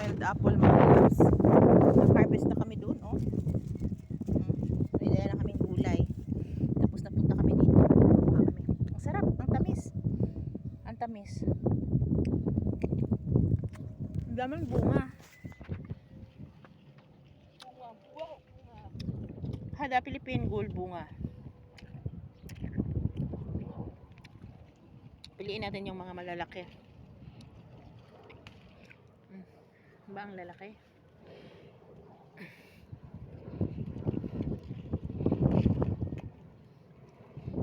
wild apple mga loves. Nag-harvest na kami doon, oh. Mm. May dala na kaming. Tapos napunta kami dito. Kami. Ang sarap, ang tamis. Ang tamis. Daming bunga. Hada Philippine Gold bunga. Piliin natin yung mga malalaki. Ba ang lalaki?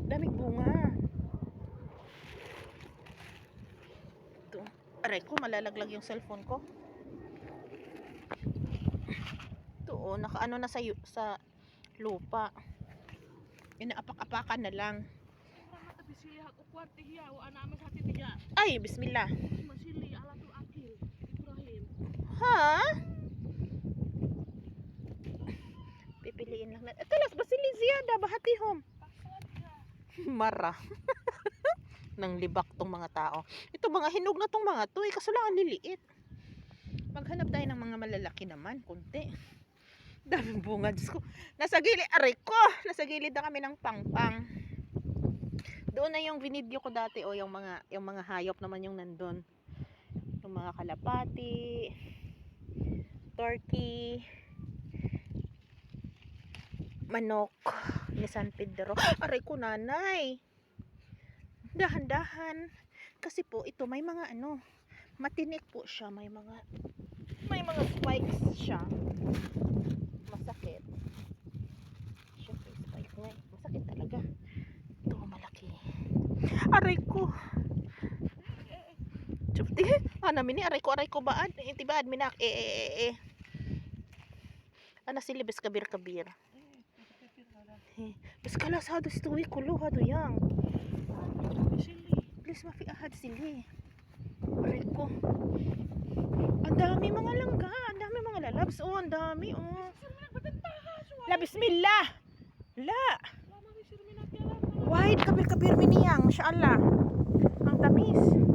Daming bunga. Ito. Aray ko, malalaglag yung cellphone ko. Ito oh, nakaano na sa, sa lupa. Inaapak-apakan na lang. Bisili ako Ha? Pipiliin lang na. Ito las, basili ziyada, bahatihom. Mara. Nang libak tong mga tao. Ito mga hinog na tong mga to, eh, kaso lang ang liliit. Maghanap tayo ng mga malalaki naman, kunti. Daming bunga, Diyos ko. Nasa gilid, aray ko! Nasa gilid na kami ng pangpang. Doon na yung vinidyo ko dati, o yung mga, yung mga hayop naman yung nandun. Yung mga kalapati, turkey, manok ni San Pedro. Aray ko nanay. Dahan-dahan. Kasi po ito may mga ano, matinik po siya, may mga may mga spikes siya. Masakit. Siyempre spike nga eh. Masakit talaga. Ito malaki. Aray ko. Chupti. Ah, namin aray ko, aray ko baan. Inti ba minak eh eh eh eh. Ana sila bes kabir kabir. Bes kala sa hado stuwi kulo hado yang. Please mafi ahad sila. Ko. Ang dami mga langga, ang dami mga lalabs. Oh, ang dami oh. La bismillah. La. Wide kabir kabir miniyang, inshallah. Ang tamis.